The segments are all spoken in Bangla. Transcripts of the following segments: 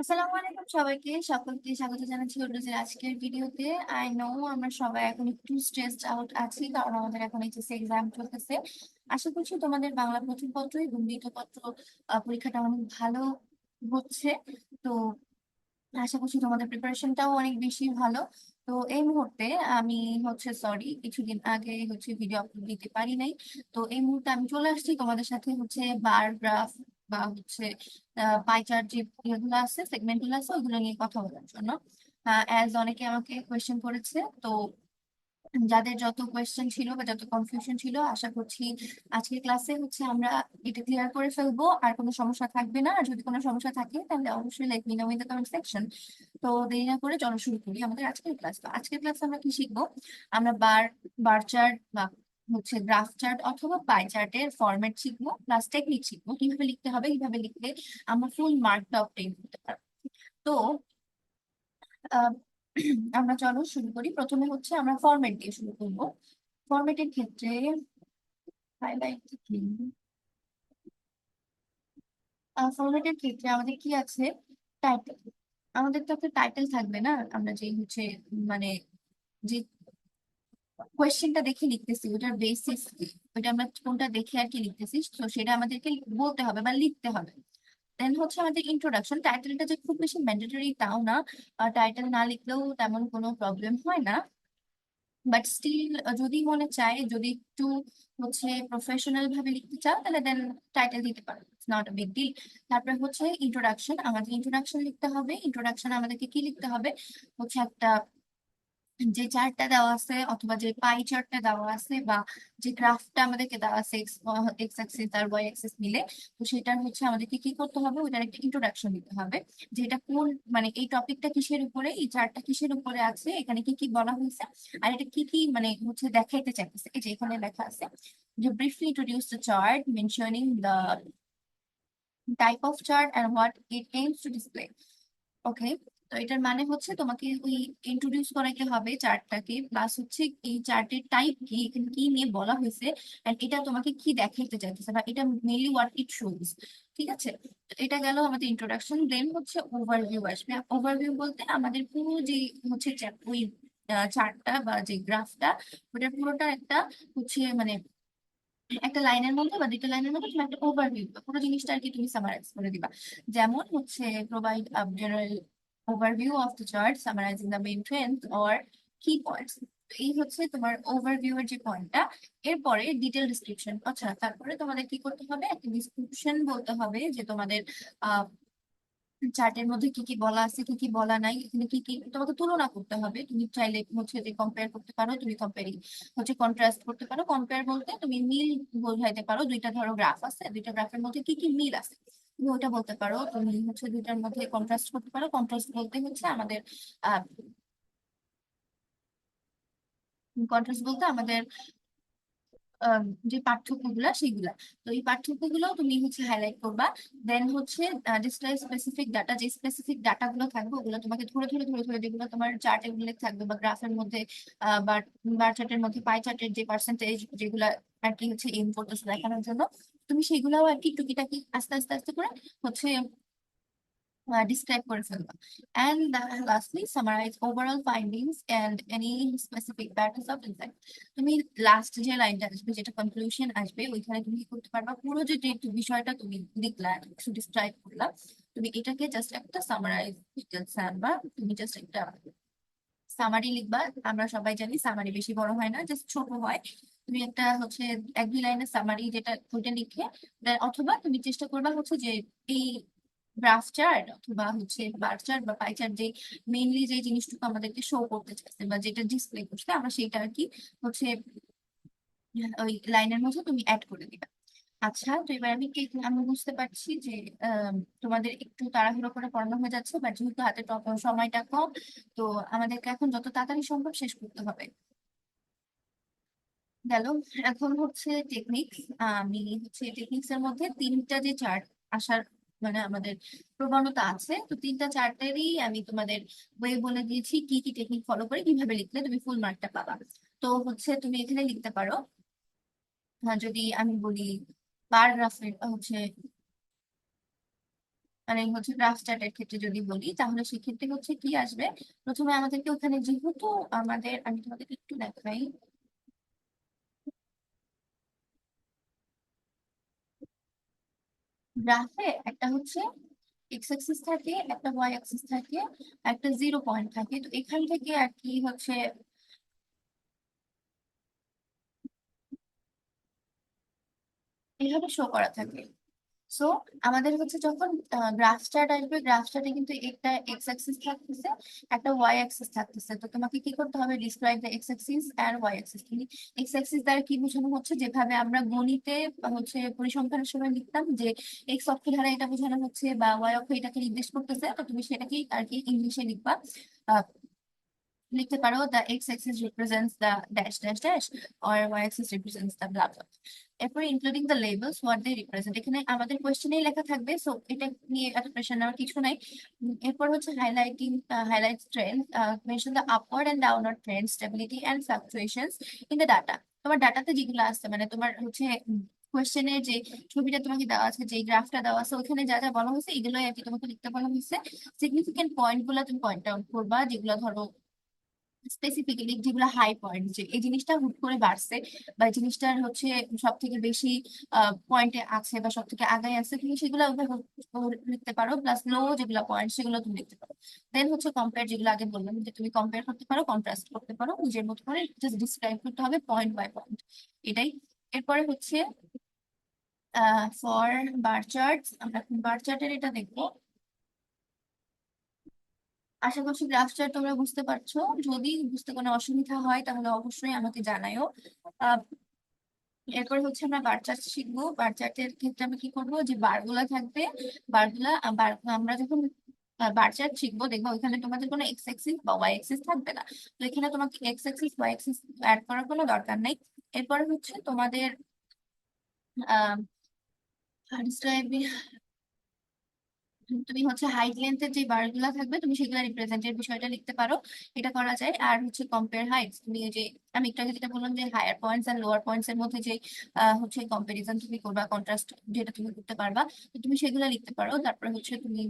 আসসালামু আলাইকুম সবাইকে। সকলকে স্বাগত জানাচ্ছি আজকের ভিডিওতে। আই নো আমরা সবাই এখন একটু স্ট্রেসড আউট আছি, কারণ আমাদের এখন এইচএসসি এক্সাম চলতেছে। আশা করছি তোমাদের বাংলা প্রথম পত্র এবং দ্বিতীয় পত্র পরীক্ষাটা অনেক ভালো হচ্ছে। তো আশা করছি তোমাদের প্রিপারেশনটাও অনেক বেশি ভালো। তো এই মুহূর্তে আমি হচ্ছে সরি কিছুদিন আগে হচ্ছে ভিডিও আপলোড দিতে পারি নাই। তো এই মুহূর্তে আমি চলে আসছি তোমাদের সাথে হচ্ছে বার গ্রাফ বা হচ্ছে পাই চার্ট যে ইয়েগুলো আছে সেগমেন্টগুলো আছে ওইগুলো নিয়ে কথা বলার জন্য। অ্যাজ অনেকে আমাকে কোয়েশ্চেন করেছে, তো যাদের যত কোয়েশ্চেন ছিল বা যত কনফিউশন ছিল, আশা করছি আজকের ক্লাসে হচ্ছে আমরা এটা ক্লিয়ার করে ফেলব। আর কোনো সমস্যা থাকবে না। আর যদি কোনো সমস্যা থাকে, তাহলে অবশ্যই let me know the comment section তো দেরি না করে চলো শুরু করি আমাদের আজকের ক্লাস তো আজকের ক্লাসে আমরা কি শিখব? আমরা বার বার চার্ট বা হচ্ছে গ্রাফ চার্ট অথবা পাই চার্টের ফরম্যাট শিখব প্লাস টেকনিক শিখব, কীভাবে লিখতে হবে, কীভাবে লিখলে আমরা ফুল মার্কটা অবটেইন করতে পারব। তো আমরা চলো শুরু করি। প্রথমে হচ্ছে আমরা ফরম্যাট দিয়ে শুরু করব। ফরম্যাটের ক্ষেত্রে হাইলাইট ফরম্যাটের ক্ষেত্রে আমাদের কি আছে? টাইটেল আমাদের তো একটা টাইটেল থাকবে না? আমরা যে হচ্ছে মানে যে কোয়েশ্চেনটা দেখে লিখতেছি, ওটার বেসিস কি? ওইটা আমরা কোনটা দেখে আর কি লিখতেছি, তো সেটা আমাদেরকে বলতে হবে বা লিখতে হবে। দেন হচ্ছে আমাদের ইন্ট্রোডাকশন টাইটেলটা যে খুব বেশি ম্যান্ডেটরি তাও না টাইটেল না লিখলেও তেমন কোনো প্রবলেম হয় না। বাট স্টিল যদি মনে চায়, যদি একটু হচ্ছে প্রফেশনাল ভাবে লিখতে চাও, তাহলে দেন টাইটেল দিতে পারো নট বিগ ডিল তারপরে হচ্ছে ইন্ট্রোডাকশন আমাদের ইন্ট্রোডাকশন লিখতে হবে। ইন্ট্রোডাকশন আমাদেরকে কি লিখতে হবে? হচ্ছে একটা যে চার্টটা দেওয়া আছে অথবা যে পাই চার্টটা দেওয়া আছে বা যে গ্রাফটা আমাদেরকে দেওয়া আছে এক্স অ্যাক্সিস আর ওয়াই অ্যাক্সিস মিলে, তো সেটার হচ্ছে আমাদেরকে কি করতে হবে? ওটার একটা ইন্ট্রোডাকশন দিতে হবে। যে এটা কোন মানে এই টপিকটা কিসের উপরে, এই চার্টটা কিসের উপরে আছে, এখানে কি কি বলা হয়েছে, আর এটা কি কি মানে হচ্ছে দেখাইতে চাইতেছে। এই যে এখানে লেখা আছে যে briefly introduce the chart mentioning the type of chart and what it aims to display okay তো এটার মানে হচ্ছে তোমাকে ওই ইন্ট্রোডিউস করাইতে হবে চার্টটাকে। প্লাস হচ্ছে এই চার্টের টাইপ কি, এখানে কি নিয়ে বলা হয়েছে এন্ড এটা তোমাকে কি দেখাইতে চাইতেছে বা এটা মেনলি হোয়াট ইট শোজ ঠিক আছে? এটা গেল আমাদের ইন্ট্রোডাকশন দেন হচ্ছে ওভারভিউ আসবে। ওভারভিউ বলতে আমাদের পুরো যে হচ্ছে ওই চার্টটা বা যে গ্রাফটা, ওটার পুরোটা একটা হচ্ছে মানে একটা লাইনের মধ্যে বা দুইটা লাইনের মধ্যে তুমি একটা ওভারভিউ পুরো জিনিসটা আর কি তুমি সামারাইজ করে দিবা। যেমন হচ্ছে provide general overview of the chart summarising the main trends or key points এই হচ্ছে তোমার ওভারভিউ এর যে পয়েন্টটা এরপরে ডিটেল ডিসক্রিপশন আচ্ছা তারপরে তোমাদের কি করতে হবে? একটা ডিসক্রিপশন বলতে হবে যে তোমাদের আহ চার্টের মধ্যে কি কি বলা আছে, কি কি বলা নাই, এখানে কি কি তোমাকে তুলনা করতে হবে। তুমি চাইলে হচ্ছে যে কম্পেয়ার করতে পারো, তুমি কম্পেয়ারিং হচ্ছে কন্ট্রাস্ট করতে পারো। কম্পেয়ার বলতে তুমি মিল বোঝাইতে পারো। দুইটা ধরো গ্রাফ আছে, দুইটা গ্রাফের মধ্যে কি কি মিল আছে। তুমি ওটা বলতে পারো। তুমি হচ্ছে দুইটার মধ্যে কন্ট্রাস্ট করতে পারো। কন্ট্রাস্ট বলতে হচ্ছে আমাদের কন্ট্রাস্ট বলতে আমাদের যে পার্থক্যগুলা সেগুলা। তো এই পার্থক্যগুলো তুমি হচ্ছে হাইলাইট করবা। দেন হচ্ছে ডিসক্রাইব স্পেসিফিক ডাটা যে স্পেসিফিক ডাটা গুলো থাকবে, ওগুলো তোমাকে ধরে ধরে ধরে ধরে যেগুলো তোমার চার্টে উল্লেখ থাকবে বা গ্রাফের মধ্যে বা বার চার্টের মধ্যে পাই চার্টের যে পার্সেন্টেজ যেগুলা আর কি হচ্ছে এম দেখানোর জন্য তুমি সেগুলাও আর কি টুকিটাকি আস্তে আস্তে আস্তে করে হচ্ছে describe করে ফেলবা। And lastly, summarize overall findings and any specific patterns of insight তুমি লাস্ট যে লাইনটা আসবে, যেটা কনক্লুশন আসবে, ওইখানে তুমি কি করতে পারবা? পুরো যে বিষয়টা তুমি লিখলা, একটু ডিসক্রাইব করলা। তুমি এটাকে জাস্ট একটা সামারাইজ ডিটেলস আনবা। তুমি জাস্ট একটা সামারি লিখবা, আমরা সবাই জানি সামারি বেশি বড় হয় না জাস্ট ছোট হয়। তুমি একটা হচ্ছে এক দুই লাইনের সামারি যেটা ওইটা লিখে অথবা তুমি চেষ্টা করবা হচ্ছে যে এই গ্রাফ চার্ট অথবা হচ্ছে বার চার্ট বা পাই চার্ট যে মেইনলি যে জিনিসটুকু আমাদেরকে শো করতে চাচ্ছে বা যেটা ডিসপ্লে করছে, আমরা সেটা আর কি হচ্ছে ওই লাইনের মধ্যে তুমি অ্যাড করে দিবা। আচ্ছা তো এবার আমি কি, আমি বুঝতে পারছি যে তোমাদের একটু তাড়াহুড়ো করে পড়ানো হয়ে যাচ্ছে, বা যেহেতু হাতে সময়টা কম, তো আমাদেরকে এখন যত তাড়াতাড়ি সম্ভব শেষ করতে হবে। গেল, এখন হচ্ছে টেকনিক আমি হচ্ছে টেকনিক্স এর মধ্যে তিনটা যে চার্ট আসার মানে আমাদের প্রবণতা আছে, তো তিনটা চার্টেরই আমি তোমাদের বইয়ে বলে দিয়েছি, কি কি টেকনিক ফলো করে, কীভাবে লিখলে তুমি ফুল মার্কটা পাবা। তো হচ্ছে তুমি এখানে লিখতে পারো যদি আমি বলি হচ্ছে মানে হচ্ছে গ্রাফ চার্টের ক্ষেত্রে যদি বলি, তাহলে সেক্ষেত্রে হচ্ছে কি আসবে? প্রথমে আমাদেরকে ওখানে যেহেতু আমাদের, আমি তোমাদের একটু দেখাই। গ্রাফে একটা হচ্ছে এক্স অ্যাক্সিস থাকে, একটা ওয়াই অ্যাক্সিস থাকে একটা জিরো পয়েন্ট থাকে। তো এখান থেকে আর কি হচ্ছে এইভাবে শো করা থাকে। সো আমাদের হচ্ছে যখন গ্রাফ চার্ট আসবে গ্রাফ চার্টে কিন্তু একটা এক্স অ্যাক্সিস থাকতেছে, একটা ওয়াই অ্যাক্সিস থাকতেছে। তো তোমাকে কি করতে হবে? Describe the X axis and Y axis X axis দ্বারা কি বোঝানো হচ্ছে? যেভাবে আমরা গণিতে হচ্ছে পরিসংখ্যানের সময় লিখতাম যে এক্স অক্ষ দ্বারা এটা বোঝানো হচ্ছে বা ওয়াই অক্ষ এটাকে নির্দেশ করতেছে, তো তুমি সেটাকেই আর কি ইংলিশে লিখবা। লিখতে পারো the X axis represents the dash dash dash or Y axis represents the blah এরপরে including the labels what they represent এখানে আমাদের কোয়েশ্চেনেই লেখা থাকবে সো এটা নিয়ে এত প্রেশার নেওয়ার কিছু নাই। এরপর হচ্ছে highlighting highlight trend mention the upward and downward trend stability and fluctuations in the data তোমার ডাটাতে যেগুলো আসছে মানে তোমার হচ্ছে কোয়েশ্চেনের যে ছবিটা তোমাকে দেওয়া আছে, যে গ্রাফটা দেওয়া আছে, ওখানে যা যা বলা হয়েছে, এগুলোই আর কি তোমাকে লিখতে বলা হয়েছে। সিগনিফিকেন্ট পয়েন্টগুলো তুমি পয়েন্ট আউট করবা, যেগুলো ধরো স্পেসিফিক্যালি যেগুলো হাই পয়েন্ট যে এই জিনিসটা হুট করে বাড়ছে বা এই জিনিসটার হচ্ছে সব থেকে বেশি পয়েন্টে আছে বা সব থেকে আগায় আছে, তুমি সেগুলো লিখতে পারো প্লাস লো যেগুলো পয়েন্ট সেগুলো তুমি লিখতে পারো। দেন হচ্ছে কম্পেয়ার যেগুলো আগে বললাম, যে তুমি কম্পেয়ার করতে পারো কন্ট্রাস্ট করতে পারো, নিজের মতো করে জাস্ট ডিসক্রাইব করতে হবে পয়েন্ট বাই পয়েন্ট এটাই। এরপরে হচ্ছে ফর বার চার্ট আমরা বার চার্টের এটা দেখব? আশা করছি গ্রাফ তোমরা বুঝতে পারছ। যদি বুঝতে কোনো অসুবিধা হয়, তাহলে অবশ্যই আমাকে জানায়ও আহ, এরপর হচ্ছে আমরা বার চার্ট শিখব। বার চার্টের ক্ষেত্রে আমি কি করব? যে বারগুলা থাকবে, বারগুলা আমরা যখন বার চার্ট শিখব, দেখব ওইখানে তোমাদের কোনো এক্স অ্যাক্সিস বা ওয়াই অ্যাক্সিস থাকবে না। তো এখানে তোমাকে X axis Y axis add করার কোনো দরকার নেই। এরপরে হচ্ছে তোমাদের, আহ তুমি হচ্ছে হাইট লেন্থের যে বারগুলা থাকবে, তুমি সেগুলো রিপ্রেজেন্টের বিষয়টা লিখতে পারো। এটা করা যায়। আর হচ্ছে কম্পেয়ার হাইটস তুমি যে, আমি একটু আগে যেটা বললাম যে হায়ার পয়েন্টস আর লোয়ার পয়েন্টস এর মধ্যে যে হচ্ছে কম্পারিজন তুমি করবা কন্ট্রাস্ট যেটা তুমি করতে পারবা তুমি সেগুলো লিখতে পারো। তারপরে হচ্ছে তুমি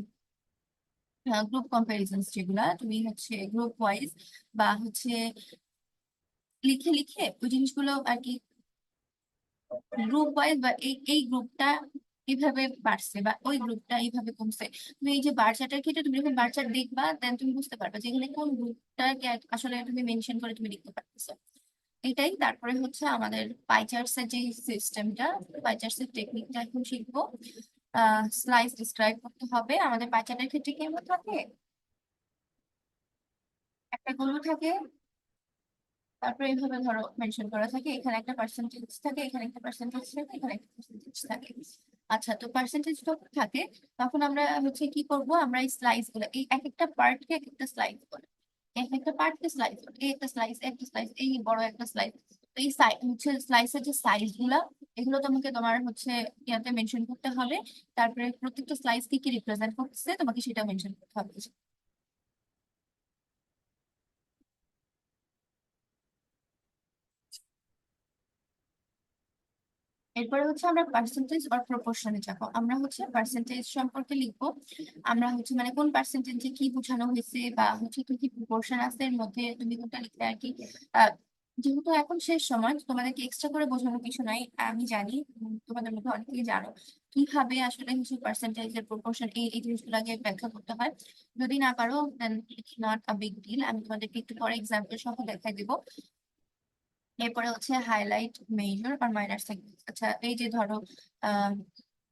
গ্রুপ কম্পারিজনস যেগুলা, তুমি হচ্ছে গ্রুপ ওয়াইজ বা হচ্ছে লিখে লিখে ওই জিনিসগুলো আর কি গ্রুপ ওয়াইজ বা এই এই গ্রুপটা এইভাবে বাড়ছে বা ওই গ্রুপটা এইভাবে কমছে। তুমি এই যে বার ক্ষেত্রে তুমি যখন বার দেখবা দেন তুমি বুঝতে পারবে যে এখানে কোন গ্রুপটাকে আসলে তুমি মেনশন করে তুমি লিখতে পারতেছো। এটাই তারপরে হচ্ছে আমাদের পাই চার্টস এর যে সিস্টেমটা পাইচার্টস এর টেকনিকটা এখন শিখব। স্লাইস ডিসক্রাইব করতে হবে। আমাদের পাই চার্টের ক্ষেত্রে কেমন থাকে? একটা গরু থাকে, তারপরে এইভাবে ধরো মেনশন করা থাকে। এখানে একটা পার্সেন্টেজ থাকে, এখানে একটা পার্সেন্টেজ থাকে, এখানে একটা পার্সেন্টেজ থাকে। আচ্ছা তো পার্সেন্টেজ যখন থাকে, তখন আমরা হচ্ছে কি করব? আমরা এই স্লাইসগুলো, এই এক একটা পার্টকে এক একটা স্লাইস বলে। এক একটা পার্ট কে স্লাইস বলে। এই একটা স্লাইস একটা স্লাইস এই বড় একটা স্লাইস তো এই হচ্ছে স্লাইসের যে সাইজগুলা, এগুলো তোমাকে তোমার হচ্ছে ইয়াতে মেনশন করতে হবে। তারপরে প্রত্যেকটা স্লাইস কি কি রিপ্রেজেন্ট করতেছে, তোমাকে সেটা মেনশন করতে হবে। এরপরে হচ্ছে আমরা পার্সেন্টেজ আর প্রপোর্শনে যাব। আমরা হচ্ছে পার্সেন্টেজ সম্পর্কে লিখব। আমরা হচ্ছে মানে কোন পার্সেন্টেজে কি বোঝানো হয়েছে বা হচ্ছে কি কি প্রপোর্শন আছে, এর মধ্যে তুমি কোনটা লিখলে আর কি যেহেতু এখন শেষ সময় তোমাদেরকে এক্সট্রা করে বোঝানোর কিছু নাই, আমি জানি তোমাদের মধ্যে অনেকেই জানো কীভাবে আসলে হচ্ছে পার্সেন্টেজের প্রপোর্শন এই এই জিনিসগুলো আগে ব্যাখ্যা করতে হয়। যদি না পারো then it's not a big deal আমি তোমাদেরকে একটু পরে এক্সাম্পল সহ দেখাই দিব। এরপরে হচ্ছে হাইলাইট মেজর আর মাইনার সেগমেন্ট আচ্ছা এই যে ধরো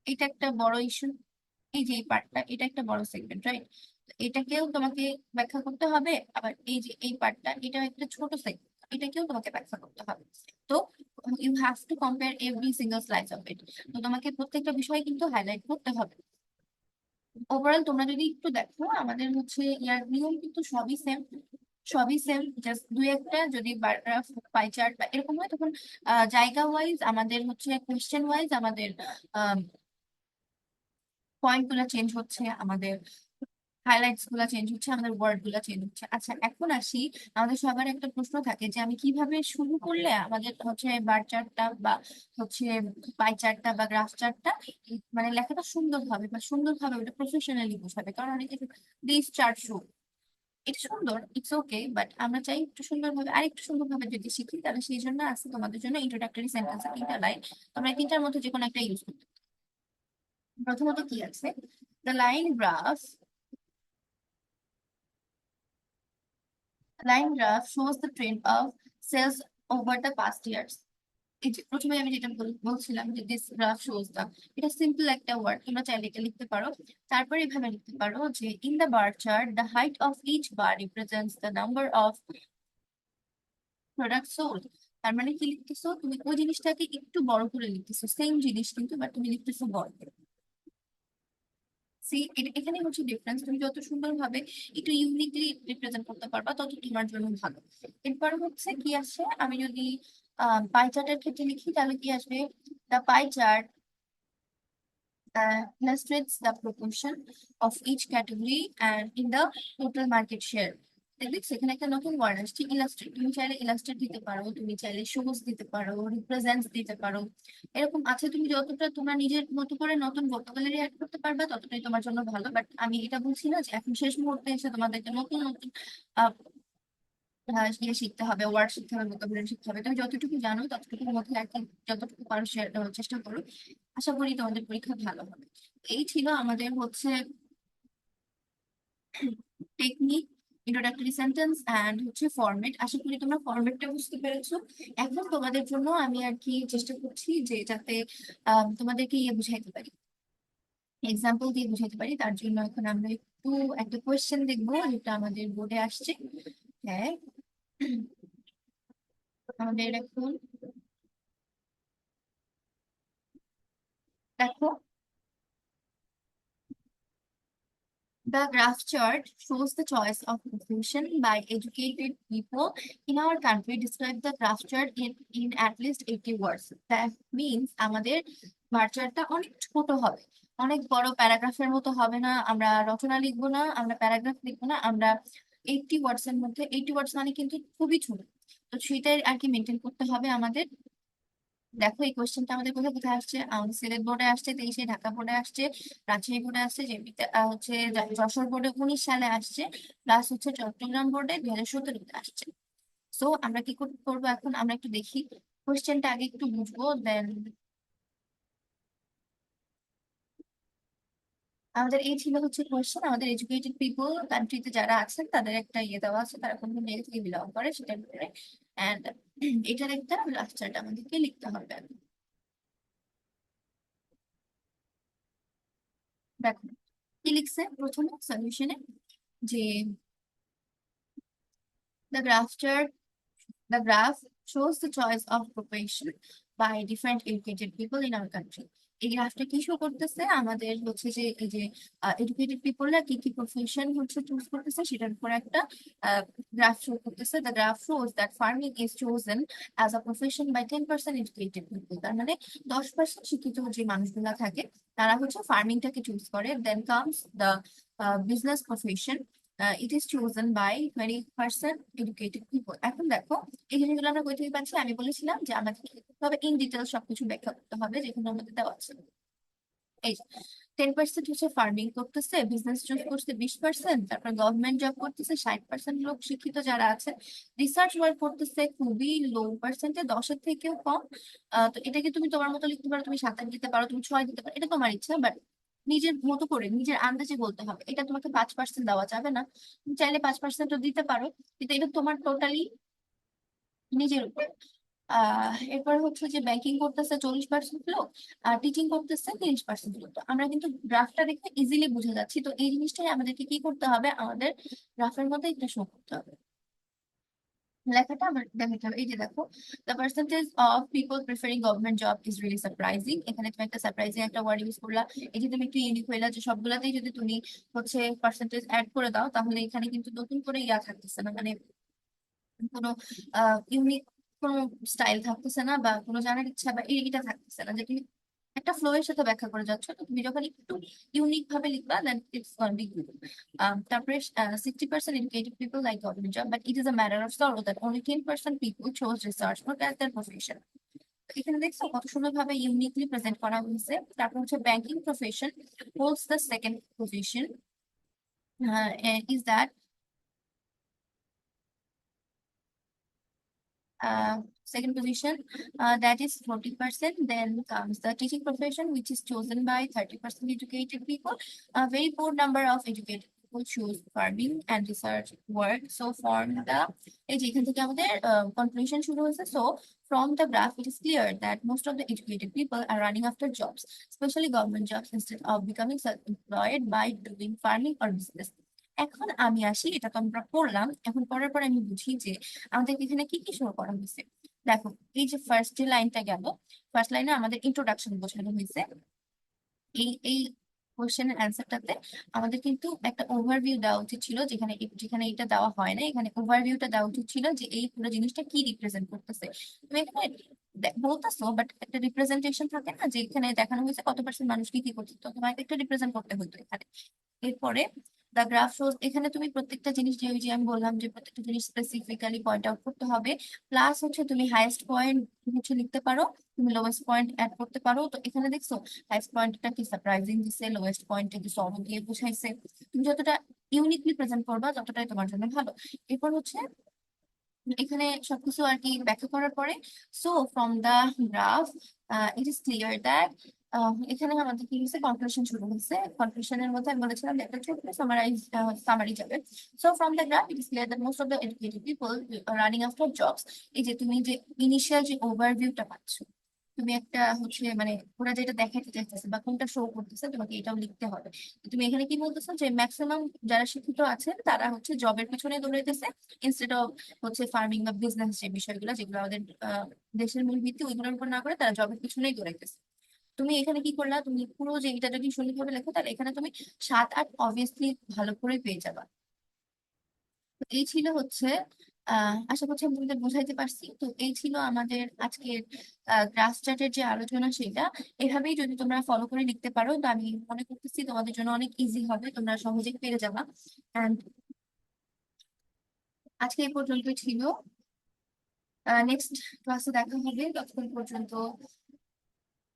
এটা একটা বড় ইস্যু এই যে এই পার্টটা এটা একটা বড় সেগমেন্ট রাইট এটাকেও তোমাকে ব্যাখ্যা করতে হবে, আবার এই যে এই পার্টটা এটা একটা ছোট সেগমেন্ট এটাকেও তোমাকে ব্যাখ্যা করতে হবে। তো you have to compare every single slice of it তো তোমাকে প্রত্যেকটা বিষয় কিন্তু হাইলাইট করতে হবে। ওভারঅল তোমরা যদি একটু দেখো, আমাদের হচ্ছে ইয়ার নিয়ম কিন্তু সবই সেম সবই সেম জাস্ট দুই একটা যদি গ্রাফ পাই চার্ট বা এরকম হয় তখন জায়গা ওয়াইজ আমাদের হচ্ছে কোয়েশ্চেন ওয়াইজ আমাদের পয়েন্টগুলো চেঞ্জ হচ্ছে আমাদের হাইলাইটসগুলা চেঞ্জ হচ্ছে আমাদের ওয়ার্ডগুলা চেঞ্জ হচ্ছে। আচ্ছা এখন আসি আমাদের সবার একটা প্রশ্ন থাকে যে আমি কীভাবে শুরু করলে আমাদের হচ্ছে বার চার্টটা বা হচ্ছে পাই চার্টটা বা গ্রাফ চার্টটা মানে লেখাটা সুন্দর হবে বা সুন্দর ভাবে ওটা প্রফেশনালি বোঝাবে। কারণ অনেকে দিস চার্ট শো এটা সুন্দর ইটস ওকে বাট আমরা চাই একটু সুন্দরভাবে আর একটু সুন্দরভাবে যদি শিখি, তাহলে সেই জন্য আছে তোমাদের জন্য ইন্ট্রোডাক্টরি সেন্টেন্স তিনটা লাইন তোমরা তিনটার মধ্যে যে কোনো একটা ইউজ করতে প্রথমত কি আছে? The line graph line graph shows the trend of sales over the past years প্রথমে আমি যেটা বলছিলাম যে দিস গ্রাফ শোজ দা এটা সিম্পল একটা ওয়ার্ড তোমরা চাইলে এটা লিখতে পারো। তারপরে এভাবে লিখতে পারো যে in the bar chart the height of each bar represents the number of product sold তার মানে কি লিখতেছো? তুমি ওই জিনিসটাকে একটু বড় করে লিখতেছো সেম জিনিস কিন্তু বাট তুমি লিখতেছো বড় করে। সি এখানে হচ্ছে ডিফারেন্স তুমি যত সুন্দরভাবে একটু ইউনিকলি রিপ্রেজেন্ট করতে পারবা, তত তোমার জন্য ভালো। এরপর হচ্ছে কি আসে? আমি যদি পাই চার্টের ক্ষেত্রে লিখি, তাহলে কি আসবে? The pie chart illustrates the proportion of each category and in the total market share. দেখবে সেখানে একটা নতুন ওয়ার্ড আসছে ইলাস্ট্রেট তুমি চাইলে ইলাস্ট্রেট দিতে পারো, তুমি চাইলে শোজ দিতে পারো রিপ্রেজেন্টস দিতে পারো। এরকম আছে, তুমি যতটা তোমরা নিজের মতো করে নতুন ভোকাবুলারি অ্যাড করতে পারবে, ততটাই তোমার জন্য ভালো। বাট আমি এটা বলছি না যে এখন শেষ মুহূর্তে এসে তোমাদেরকে নতুন নতুন ইয়ে শিখতে হবে ওয়ার্ড শিখতে হবে ভোকাবুলারি শিখতে হবে। তুমি যতটুকু জানো, ততটুকুর মধ্যে আর যতটুকু পারো চেষ্টা করো। আশা করি তোমাদের পরীক্ষা ভালো হবে। এই ছিল আমাদের হচ্ছে টেকনিক ইন্ট্রোডাক্টরি সেন্টেন্স এন্ড হচ্ছে ফরম্যাট আশা করি তোমরা ফরম্যাটটা বুঝতে পেরেছ। এখন তোমাদের জন্য আমি আর কি চেষ্টা করছি যে যাতে তোমাদেরকে ইয়ে বুঝাইতে পারি। এক্সাম্পল দিয়ে বুঝাইতে পারি। তার জন্য এখন আমরা একটু একটা কোয়েশ্চেন দেখব, যেটা আমাদের বোর্ডে আসছে। হ্যাঁ। The graph chart shows the choice of profession by educated people in our country. Describe the graph chart in, in at least 80 words. That means আমাদের বার চার্টটা অনেক ছোট হবে অনেক বড় প্যারাগ্রাফের মতো হবে না আমরা রচনা লিখব না আমরা প্যারাগ্রাফ লিখব না আমরা এইটটি ওয়ার্ডস এর মধ্যে এইটটি ওয়ার্ডস মানে কিন্তু খুবই ছোট। তো সেটাই আর কি মেনটেন করতে হবে আমাদের। দেখো এই কোশ্চেনটা আমাদের কোথায় কোথায় আসছে? সিলেট বোর্ডে আসছে, তেইশে ঢাকা বোর্ডে আসছে, রাজশাহী বোর্ডে আসছে জেপিতে হচ্ছে যশোর বোর্ডে উনিশ সালে আসছে প্লাস হচ্ছে চট্টগ্রাম বোর্ডে দুই হাজার সতেরোতে আসছে। সো আমরা কি কর- করব এখন? আমরা একটু দেখি। কোশ্চেনটা আগে একটু বুঝব দেন আমাদের এই ছিল হচ্ছে কোশ্চেন আমাদের এডুকেটেড পিপল কান্ট্রিতে যারা আছেন, তাদের একটা ইয়ে দেওয়া আছে, তারা কোন কোন থেকে বিলং করে সেটার উপরে অ্যান্ড এটার একটা লাস্টারটা আমাদেরকে লিখতে হবে দেখো, কি লিখছে প্রথমে সলিউশনে যে the graph chart, the graph shows the choice of profession by different educated people in country. এই গ্রাফটা কি শো করতেছে? আমাদের হচ্ছে যে এই যে এডুকেটেড পিপলরা কি কি প্রফেশন হচ্ছে চুজ করতেছে সেটার উপর একটা গ্রাফ শো করতেছে। The graph shows that farming is chosen as a profession by ten percent educated people তার মানে দশ পার্সেন্ট শিক্ষিত যে মানুষগুলা থাকে, তারা হচ্ছে ফার্মিংটাকে চুজ করে। Then comes the business profession it is chosen by twenty percent educated people এখন দেখো, এই জিনিসগুলো আমরা কই থেকে পাচ্ছি, আমি বলেছিলাম যে আমাদের ইন ডিটেল সবকিছু ব্যাখ্যা করতে হবে, যেখানে আমাদের দেওয়া আছে। এই টেন পার্সেন্ট হচ্ছে ফার্মিং করতেছে বিজনেস চুজ করছে বিশ পার্সেন্ট তারপর গভর্নমেন্ট জব করতেছে ষাট পার্সেন্ট লোক শিক্ষিত যারা আছে। রিসার্চ ওয়ার্ক করতেছে খুবই লো পার্সেন্টে দশের থেকেও কম। তো এটাকে তুমি তোমার মতো লিখতে পারো, তুমি সাত আট দিতে পারো, তুমি ছয় দিতে পারো, এটা তোমার ইচ্ছা বাট নিজের মতো করে, নিজের আন্দাজে বলতে হবে। এটা তোমাকে পাঁচ পার্সেন্ট দেওয়া যাবে না। তুমি চাইলে পাঁচ পার্সেন্টও দিতে পারো। কিন্তু এটা তোমার টোটালি নিজের উপর। এরপর হচ্ছে যে ব্যাংকিং করতেছে চল্লিশ পার্সেন্ট লোক আর টিচিং করতেছে তিরিশ পার্সেন্ট লোক তো আমরা কিন্তু গ্রাফটা দেখে ইজিলি বুঝে যাচ্ছি। তো এই জিনিসটাই আমাদেরকে কি করতে হবে? আমাদের গ্রাফের মধ্যে এটা শো করতে হবে। লেখাটা আমার দেখাতে হবে। এই যে দেখো the percentage of people preferring government job is really surprising এখানে তুমি একটা সারপ্রাইজিং একটা ওয়ার্ড ইউজ করলা। এই যে তুমি একটু ইউনিক হইলা যে সবগুলাতেই যদি তুমি হচ্ছে পার্সেন্টেজ অ্যাড করে দাও, তাহলে এখানে কিন্তু নতুন করে ইয়া থাকতেছে না। মানে কোনো ইউনিক কোনো স্টাইল থাকতেছে না বা কোনো জানার ইচ্ছা বা এই- এটা থাকতেছে না যে তুমি একটা ফ্লো এর সাথে ব্যাখ্যা করে যাচ্ছ, তো তুমি যখন একটু ইউনিক ভাবে লিখবা then it's gonna be good তারপরে sixty percent educated people like government job but it is a matter of sorrow that only ten percent people chose research work as their profession এখানে দেখছ কত সুন্দর ভাবে ইউনিকলি প্রেজেন্ট করা হয়েছে। তারপর হচ্ছে banking profession holds the second position is that second position, uh, that is 40%. Then comes the teaching profession, which is chosen by 30% educated people. A very poor number of educated people choose farming and research work. So from the এই যে এখান থেকে আমাদের conclusion শুরু হয়েছে so from the graph it is clear that most of the educated people are running after jobs especially government jobs instead of becoming self-employed by doing farming or business এখন আমি আসি এটা তো আমরা পড়লাম এখন পড়ার পর আমি বুঝি যে আমাদের এখানে কি কি শুরু করা হয়েছে দেখো, এই যে ফার্স্ট যে লাইনটা গেল ফার্স্ট লাইনে আমাদের ইন্ট্রোডাকশন বোঝানো হয়েছে। এই এই কোশ্চেনের অ্যান্সারটাতে আমাদের কিন্তু একটা ওভারভিউ দেওয়া উচিত ছিল, যেখানে যেখানে এটা দেওয়া হয় না এখানে ওভারভিউটা দেওয়া উচিত ছিল যে এই পুরো জিনিসটা কি রিপ্রেজেন্ট করতেছে। তুমি এখানে বলতেছো বাট একটা রিপ্রেজেন্টেশন থাকে না, যে এখানে দেখানো হয়েছে কত পার্সেন্ট মানুষ কি কি করছে, তো তোমাকে একটা রিপ্রেজেন্ট করতে হতো এখানে। এরপরে দ্য গ্রাফ শোজ এখানে তুমি প্রত্যেকটা জিনিস যে ওই যে আমি বললাম যে প্রত্যেকটা জিনিস স্পেসিফিক্যালি পয়েন্ট আউট করতে হবে প্লাস হচ্ছে তুমি হাইয়েস্ট পয়েন্ট হচ্ছে লিখতে পারো, তুমি লোয়েস্ট পয়েন্ট অ্যাড করতে পারো, তো এখানে দেখছ হাইয়েস্ট পয়েন্টটা কি সারপ্রাইজিং দিছে লোয়েস্ট পয়েন্টটা কি সলভ দিয়ে বুঝাইছে, তুমি যতটা ইউনিকলি প্রেজেন্ট করবা ততটাই তোমার জন্য ভালো। এরপর হচ্ছে, এখানে সবকিছু আর কি ব্যাখ্যা করার পরে so from the graph it is clear that এখানে আমাদের কি হয়েছে? কনক্লুশন শুরু হয়েছে। কনক্লুশনের মধ্যে আমি বলেছিলাম একটা ছোট্ট সামারাইজ সামারি যাবে। So from the graph it is clear that most of the educated people running after jobs এই যে তুমি যে ইনিশিয়াল যে ওভারভিউটা পাচ্ছ, তুমি একটা হচ্ছে মানে ওরা যেটা দেখাতে চাইতেছে বা কোনটা শো করতেছে, তোমাকে এটাও লিখতে হবে। তুমি এখানে কি বলতেছো? যে ম্যাক্সিমাম যারা শিক্ষিত আছেন, তারা হচ্ছে জবের পিছনে দৌড়াইতেছে। ইনস্টেড অফ হচ্ছে ফার্মিং বা বিজনেস যে বিষয়গুলো, যেগুলো আমাদের দেশের মূল ভিত্তি, ওইগুলোর উপর না করে তারা জবের পিছনেই দৌড়াইতেছে। তুমি এখানে কি করলা? তুমি পুরো যে এটা যদি সুন্দরভাবে লেখো তাহলে এখানে তুমি সাত, আট অবভিয়াসলি ভালো করে পেয়ে যাবা। এই ছিল হচ্ছে আশা করছি আমি তোমাদের বোঝাইতে পারছি। তো এই ছিল আমাদের আজকের গ্রাফ চার্টের যে আলোচনা সেটা। এভাবেই যদি তোমরা ফলো করে লিখতে পারো, তো আমি মনে করতেছি তোমাদের জন্য অনেক ইজি হবে, তোমরা সহজেই পেরে যাবা। আজকে এই পর্যন্তই ছিল। নেক্সট ক্লাসে দেখা হবে, ততক্ষণ পর্যন্ত